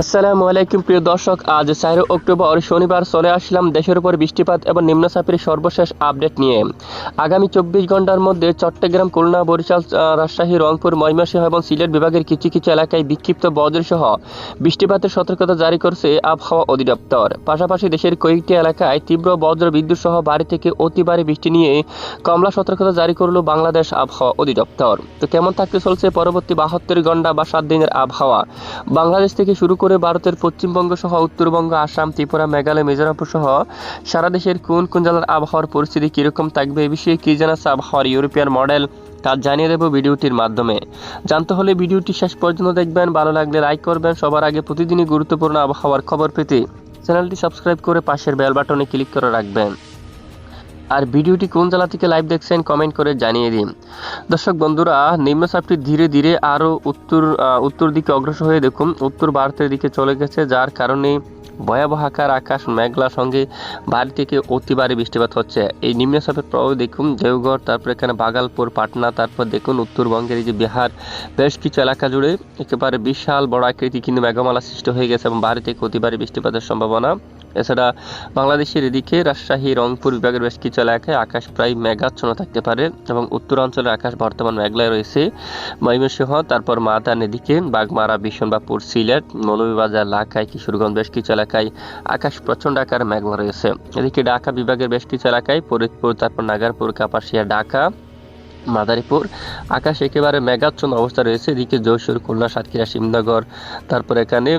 আসসালামু আলাইকুম প্রিয় দর্শক, আজ চার অক্টোবর শনিবার চলে আসলাম দেশের উপর বৃষ্টিপাত এবং নিম্নচাপের সর্বশেষ আপডেট নিয়ে। আগামী চব্বিশ ঘণ্টার মধ্যে চট্টগ্রাম, খুলনা, বরিশাল রাজশাহী, রংপুর, ময়মনসিংহ এবং সিলেট বিভাগের কিছু কিছু এলাকায় বিক্ষিপ্ত বজ্রসহ বৃষ্টিপাতের সতর্কতা জারি করছে আবহাওয়া অধিদপ্তর। পাশাপাশি দেশের কয়েকটি এলাকায় তীব্র বজ্র বিদ্যুৎ সহ বাড়ি থেকে অতি ভারী বৃষ্টি নিয়ে কমলা সতর্কতা জারি করল বাংলাদেশ আবহাওয়া অধিদপ্তর। তো কেমন থাকতে চলছে পরবর্তী বাহাত্তর ঘণ্টা বা সাত দিনের আবহাওয়া? বাংলাদেশ থেকে শুরু করে ভারতের পশ্চিমবঙ্গ সহ উত্তরবঙ্গ, আসাম, ত্রিপুরা, মেঘালয় মিজোরাম সহ সারা দেশের কোন কোন জেলার আবহাওয়ার পরিস্থিতি কীরকম থাকবে এই বিষয়ে কী জানাচ্ছে আবহাওয়ার ইউরোপিয়ান মডেল তা জানিয়ে দেবো ভিডিওটির মাধ্যমে। জানতে হলে ভিডিওটি শেষ পর্যন্ত দেখবেন, ভালো লাগলে লাইক করবেন। সবার আগে প্রতিদিনই গুরুত্বপূর্ণ আবহাওয়ার খবর পেতে চ্যানেলটি সাবস্ক্রাইব করে পাশের বেল বাটনে ক্লিক করে রাখবেন। আর ভিডিওটি কোন জেলা থেকে লাইভ দেখছেন কমেন্ট করে জানিয়ে দিন। দর্শক বন্ধুরা নিম্নচাপটি ধীরে ধীরে আরও উত্তর উত্তর দিকে অগ্রসর হয়ে দেখুন। উত্তর ভারতের দিকে চলে গেছে, যার কারণে ভয়াবহ আকার, আকাশ, মেঘলা সঙ্গে বাড়ি থেকে অতি বৃষ্টিপাত হচ্ছে। এই নিম্নচাপের প্রভাব দেখুন, দেওঘর, তারপর এখানে বাগালপুর, পাটনা, তারপর দেখুন উত্তরবঙ্গের এই যে বিহার, বেশ কিছু এলাকা জুড়ে একেবারে বিশাল বড় আকৃতি কিন্তু মেঘমালা সৃষ্টি হয়ে গেছে এবং বাড়ি থেকে অতি বৃষ্টিপাতের সম্ভাবনা। এছাড়া বাংলাদেশের এদিকে রাজশাহী, রংপুর বিভাগের বেশ কিছু এলাকায় আকাশ প্রায় মেঘাচ্ছন্ন থাকতে পারে এবং উত্তরাঞ্চলের আকাশ বর্তমান মেঘলায় রয়েছে। ময়মনসিংহ, তারপর মাদান এদিকে বাগমারা বিশনবাপুর সিলেট, মৌলভীবাজার, লাখাই, কিশোরগঞ্জ, বেশ কিছু এলাকায় আকাশ প্রচণ্ড আকার মেঘলা রয়েছে। এদিকে ঢাকা বিভাগের বেশ কিছু এলাকায় ফরিদপুর, তারপর নাগারপুর, কাপাসিয়া, ঢাকা মাদারীপুর। আকাশ একেবারে মেঘাচ্ছন্ন অবস্থা রয়েছে। এদিকে যশোর খুলনা, সাতক্ষীরা শিবনগর তারপর এখানে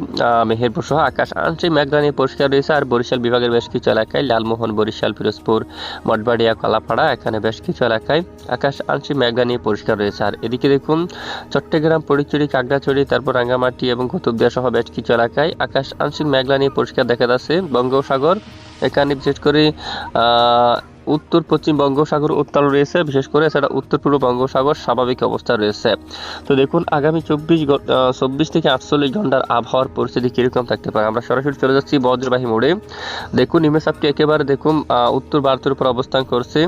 মেহেরপুর সহ আকাশ আংশিক মেঘলা নিয়ে পরিষ্কার রয়েছে। আর বরিশাল বিভাগের বেশ কিছু এলাকায় লালমোহন, বরিশাল, ফিরোজপুর, মঠবাড়িয়া, কলাপাড়া এখানে বেশ কিছু এলাকায় আকাশ আংশিক মেঘলা নিয়ে পরিষ্কার রয়েছে। আর এদিকে দেখুন, চট্টগ্রাম, পরিচুরি, কাকড়াছড়ি, তারপর রাঙ্গামাটি এবং কুতুবদিয়া সহ বেশ কিছু এলাকায় আকাশ আংশিক মেঘলা নিয়ে পরিষ্কার দেখা যাচ্ছে। বঙ্গোপসাগর, এখানে বিশেষ করে উত্তর পশ্চিম বঙ্গোপসাগর উত্তাল রয়েছে, বিশেষ করে সেটা উত্তর পূর্ব বঙ্গোপসাগর স্বাভাবিক অবস্থা রয়েছে। তো দেখুন, আগামী চব্বিশ চব্বিশ থেকে আটচল্লিশ ঘণ্টার আবহাওয়ার পরিস্থিতি কীরকম থাকতে পারে? আমরা সরাসরি চলে যাচ্ছি বজ্রবাহী মোড়ে। দেখুন ইমেসাপটি একেবারে দেখুন উত্তর ভারতের উপর অবস্থান করছে।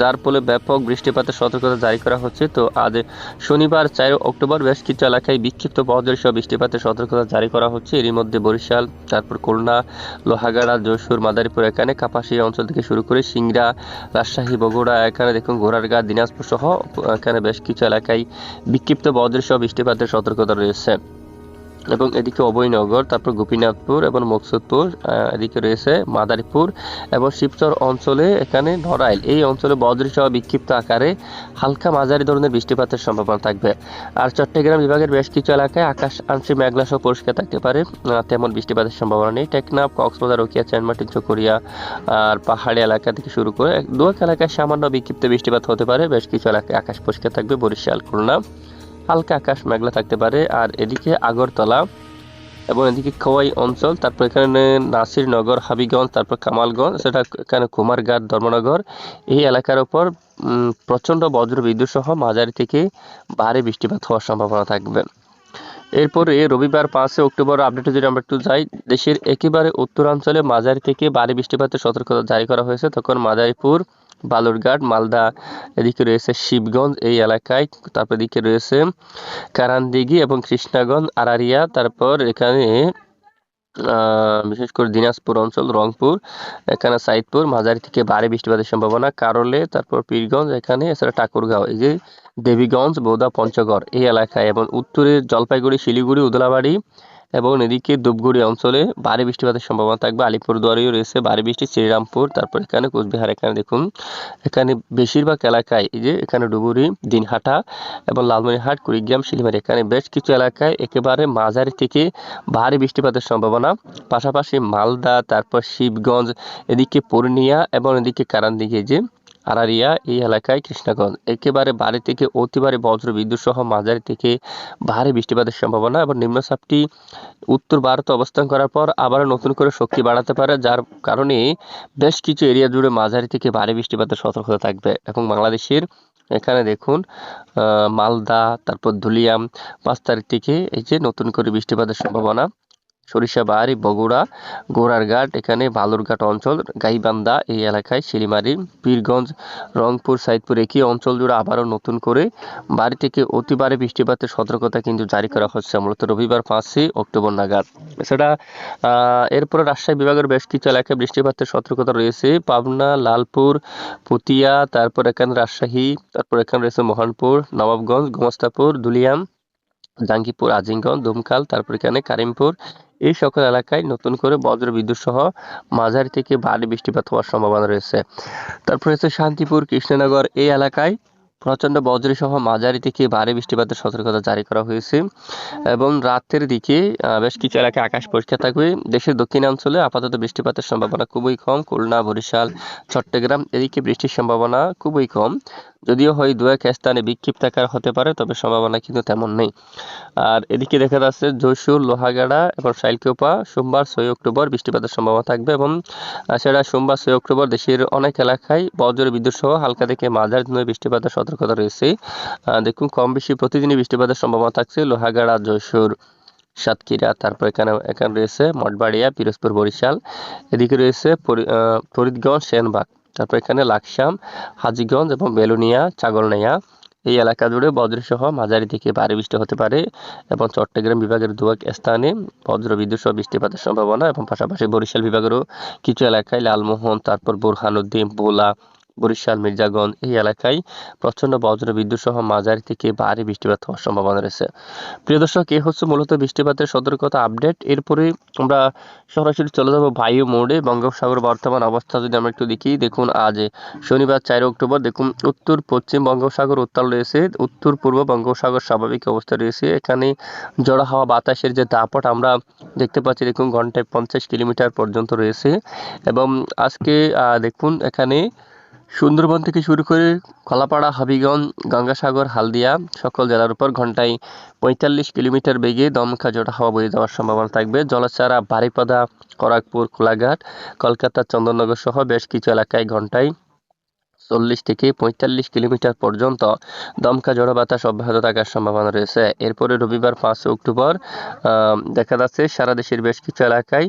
যার ফলে ব্যাপক বৃষ্টিপাতের সতর্কতা জারি করা হচ্ছে। তো আজ শনিবার চার অক্টোবর বেশ কিছু এলাকায় বিক্ষিপ্ত বজ্রের সহ বৃষ্টিপাতের সতর্কতা জারি করা হচ্ছে। এরই মধ্যে বরিশাল, তারপর খুলনা, লোহাগাড়া, যশোর, মাদারীপুর এখানে কাপাসিয়া অঞ্চল থেকে শুরু করে সিংড়া, রাজশাহী, বগুড়া এখানে দেখুন ঘোড়ারগাঁ, দিনাজপুর সহ এখানে বেশ কিছু এলাকায় বিক্ষিপ্ত বজ্রের সহ বৃষ্টিপাতের সতর্কতা রয়েছে। এবং এদিকে অভয়নগর, তারপর গোপীনাথপুর এবং মকসুদপুর এদিকে রয়েছে মাদারীপুর এবং শিবচর অঞ্চলে এখানে নড়াইল। এই অঞ্চলে বজ্রসহ বিক্ষিপ্ত আকারে হালকা মাঝারি ধরনের বৃষ্টিপাতের সম্ভাবনা থাকবে। আর চট্টগ্রাম বিভাগের বেশ কিছু এলাকায় আকাশ আংশিক মেঘলা সহ পরিষ্কার থাকতে পারে। তেমন বৃষ্টিপাতের সম্ভাবনা নেই। টেকনাফ, কক্সবাজার, রকিয়া চ্যানমার্টিন চকরিয়া আর পাহাড়ি এলাকা থেকে শুরু করে দু এক এলাকায় সামান্য বিক্ষিপ্ত বৃষ্টিপাত হতে পারে। বেশ কিছু এলাকায় আকাশ পরিষ্কার থাকবে। বরিশাল, খুলনা হালকা আকাশ মেঘলা থাকতে পারে। আর এদিকে আগরতলা এবং এদিকে খোয়াই অঞ্চল, তারপর এখানে নাসিরনগর, হাবিগঞ্জ, তারপর কামালগঞ্জ, সেটা এখানে কুমারঘাট, ধর্মনগর। এই এলাকার উপর প্রচণ্ড বজ্র বিদ্যুৎ সহ মাঝারি থেকে ভারী বৃষ্টিপাত হওয়ার সম্ভাবনা থাকবে। এরপরে রবিবার পাঁচই অক্টোবর আপডেটে যদি আমরা একটু যাই, দেশের একেবারে উত্তরাঞ্চলে মাঝারি থেকে ভারী বৃষ্টিপাতের সতর্কতা জারি করা হয়েছে। তখন মাদারীপুর বালুরঘাট, মালদা, এদিকে রয়েছে শিবগঞ্জ এই এলাকায়, তারপর এদিকে রয়েছে কারানদিঘি এবং কৃষ্ণাগঞ্জ, আরারিয়া, তারপর এখানে বিশেষ করে দিনাজপুর অঞ্চল, রংপুর, এখানে সাইদপুর, মাঝারি থেকে ভারী বৃষ্টিপাতের সম্ভাবনা, কারলে, তারপর পীরগঞ্জ, এখানে, এছাড়া ঠাকুরগাঁও, এই যে দেবীগঞ্জ বোদা পঞ্চগড় এই এলাকায় এবং উত্তরে জলপাইগুড়ি, শিলিগুড়ি, উদলাবাড়ি এবং এদিকে ধূপগুড়ি অঞ্চলে ভারী বৃষ্টিপাতের সম্ভাবনা থাকবে। আলিপুরদুয়ারেও রয়েছে ভারী বৃষ্টি, শ্রীরামপুর, তারপর এখানে কোচবিহার, এখানে দেখুন, এখানে বেশিরভাগ এলাকায় এই যে এখানে ডুবুরি, দিনহাটা এবং লালমনিরহাট, কুড়িগ্রাম, শিলিমারি, এখানে বেশ কিছু এলাকায় একেবারে মাঝারি থেকে ভারী বৃষ্টিপাতের সম্ভাবনা। পাশাপাশি মালদা, তারপর শিবগঞ্জ, এদিকে পূর্ণিয়া এবং এদিকে কারানদিঘি যে আরারিয়া এই এলাকায় কৃষ্ণগঞ্জ। একেবারে বাড়ি থেকে অতিবারে বজ্র বিদ্যুৎ সহ মাঝারি থেকে ভারী বৃষ্টিপাতের সম্ভাবনা এবং নিম্নচাপটি উত্তর ভারতে অবস্থান করার পর আবার নতুন করে শক্তি বাড়াতে পারে, যার কারণে বেশ কিছু এরিয়া জুড়ে মাঝারি থেকে ভারী বৃষ্টিপাতের সতর্কতা থাকবে। এবং বাংলাদেশের এখানে দেখুন মালদা, তারপর ধুলিয়াম, পাঁচ তারিখ থেকে এই যে নতুন করে বৃষ্টিপাতের সম্ভাবনা সরিষাবাড়ি বগুড়া গোড়ারঘাট এখানে বালুরঘাট অঞ্চল গাইবান্ধা এই এলাকায় শিলিমারি পীরগঞ্জ রংপুর সাইদপুর একই অঞ্চল জুড়ে আবারও নতুন করে বাড়ি থেকে অতি ভারী বৃষ্টিপাতের সতর্কতা কিন্তু জারি করা হচ্ছে মূলত রবিবার পাঁচই অক্টোবর নাগাদ। আহ, এরপরে রাজশাহী বিভাগের বেশ কিছু এলাকায় বৃষ্টিপাতের সতর্কতা রয়েছে। পাবনা লালপুর পুতিয়া তারপর এখানে রাজশাহী তারপর এখানে রয়েছে মোহনপুর নবাবগঞ্জ গোমস্তাপুর দুলিয়াম জাঙ্গিপুর, আজিমগঞ্জ, দুমকাল, তারপর এখানে কারিমপুর, এই সকল এলাকায় নতুন করে বজ্র বিদ্যুৎ সহ মাঝারি থেকে ভারী বৃষ্টিপাত হওয়ার সম্ভাবনা রয়েছে। তারপর হচ্ছে শান্তিপুর, কৃষ্ণনগর, এই এলাকায় প্রচণ্ড বজ্র সহ মাঝারি থেকে ভারী বৃষ্টিপাতের সতর্কতা জারি করা হয়েছে এবং রাতের দিকে বেশ কিছু এলাকায় আকাশ পরিষ্কার থাকবে। দেশের দক্ষিণাঞ্চলে আপাতত বৃষ্টিপাতের সম্ভাবনা খুবই কম। খুলনা, বরিশাল, চট্টগ্রাম, এদিকে বৃষ্টির সম্ভাবনা খুবই কম। যদিও হয় দু এক স্থানে বিক্ষিপ্ত আকার হতে পারে, তবে সম্ভাবনা কিন্তু তেমন নেই। আর এদিকে দেখা যাচ্ছে যশোর লোহাগাড়া এবং শাইলকোপা, সোমবার ছয় অক্টোবর বৃষ্টিপাতের সম্ভাবনা থাকবে এবং সেটা সোমবার ছয় অক্টোবর দেশের অনেক এলাকায় বজ্র বিদ্যুৎ সহ হালকা থেকে মাঝারি ধরনের বৃষ্টিপাতের সতর্কতা রয়েছে। দেখুন কম বেশি প্রতিদিনই বৃষ্টিপাতের সম্ভাবনা থাকছে লোহাগাড়া, যশোর, সাতক্ষীরা, তারপর এখানে এখানে রয়েছে মঠবাড়িয়া, পিরোজপুর, বরিশাল। এদিকে রয়েছে ফরিদগঞ্জ, সেনবাগ। তারপর এখানে লাকসাম, হাজিগঞ্জ এবং বেলুনিয়া ছাগলনাইয়া এই এলাকা জুড়ে বজ্রসহ মাঝারি থেকে ভারী বৃষ্টি হতে পারে এবং চট্টগ্রাম বিভাগের দু এক স্থানে বজ্র, বিদ্যুৎ সহ বৃষ্টিপাতের সম্ভাবনা এবং পাশাপাশি বরিশাল বিভাগেরও কিছু এলাকায় লালমোহন, তারপর বোরহানুদ্দিন, ভোলা বরিশাল, মির্জাগঞ্জ এই এলাকায় প্রচণ্ড বজ্র বিদ্যুৎ সহ মাঝারি থেকে ভারী বৃষ্টিপাত হওয়ার সম্ভাবনা রয়েছে। প্রিয় দর্শক এই হচ্ছে মূলত বৃষ্টিপাতের সতর্কতা আপডেট। এরপরে আমরা সরাসরি চলে যাব বায়ু মোড়ে, বঙ্গোপসাগর বর্তমান অবস্থা যদি আমরা একটু দেখি, দেখুন আজ শনিবার চার অক্টোবর, দেখুন উত্তর, পশ্চিম বঙ্গোপসাগর উত্তাল রয়েছে, উত্তর, পূর্ব বঙ্গোপসাগর স্বাভাবিক অবস্থা রয়েছে। এখানে জড়ো হাওয়া বাতাসের যে দাপট আমরা দেখতে পাচ্ছি, দেখুন ঘন্টায় পঞ্চাশ কিলোমিটার পর্যন্ত রয়েছে। এবং আজকে দেখুন এখানে সুন্দরবন থেকে শুরু করে কলাপাড়া, হাবিগঞ্জ, গঙ্গাসাগর, হালদিয়া সকল জেলার উপর ঘন্টায় পঁয়তাল্লিশ কিলোমিটার বেগে দমকা জোড়া হাওয়া বয়ে যাওয়ার সম্ভাবনা থাকবে। জলছাড়া, বারিপাদা খড়গপুর কোলাঘাট, কলকাতা চন্দননগর সহ বেশ কিছু এলাকায় ঘন্টায় চল্লিশ থেকে পঁয়তাল্লিশ কিলোমিটার পর্যন্ত দমকা ঝড়ো বাতাস অব্যাহত থাকার সম্ভাবনা রয়েছে। এরপরে রবিবার পাঁচ অক্টোবর দেখা যাচ্ছে সারা দেশের বেশ কিছু এলাকায়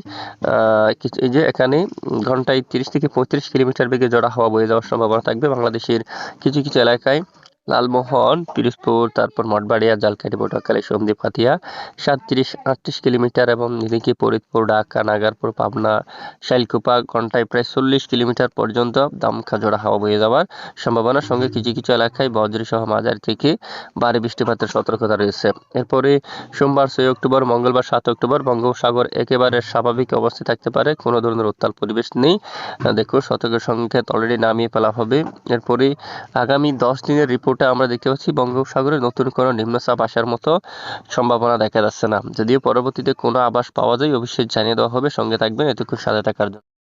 কিছু- এই যে এখানে ঘন্টায় তিরিশ থেকে পঁয়ত্রিশ কিলোমিটার বেগে জোড়া হওয়া বয়ে যাওয়ার সম্ভাবনা থাকবে। বাংলাদেশের কিছু কিছু এলাকায় লালমোহন, পিরোজপুর, তারপর মঠবাড়িয়া, জালকাঠি পটুয়াখালী সন্দ্বীপ হাতিয়া সাতত্রিশ আটত্রিশ কিলোমিটার এবং এদিকে ফরিদপুর, ঢাকা, নাগারপুর, পাবনা, শাইলকুপা ঘন্টায় প্রায় চল্লিশ কিলোমিটার পর্যন্ত দমকা জোড়া হাওয়া বয়ে যাওয়ার সম্ভাবনার সঙ্গে কিছু কিছু এলাকায় বজ্র সহ মাঝারি থেকে ভারী বৃষ্টিপাতের সতর্কতা রয়েছে। এরপরে সোমবার ছয় অক্টোবর, মঙ্গলবার সাত অক্টোবর বঙ্গোপসাগর একেবারে স্বাভাবিক অবস্থায় থাকতে পারে, কোনো ধরনের উত্তাল পরিবেশ নেই। দেখো সতর্ক সংখ্যা অলরেডি নামিয়ে ফেলা হবে। এরপরে আগামী দশ দিনের রিপোর্টে আমরা দেখতে পাচ্ছি বঙ্গোপসাগরে নতুন কোনো নিম্নচাপ আসার মতো সম্ভাবনা দেখা যাচ্ছে না। যদিও পরবর্তীতে কোনো আভাস পাওয়া যায়, অবশ্যই জানিয়ে দেওয়া হবে। সঙ্গে থাকবেন এতক্ষণ সাথে থাকার জন্য।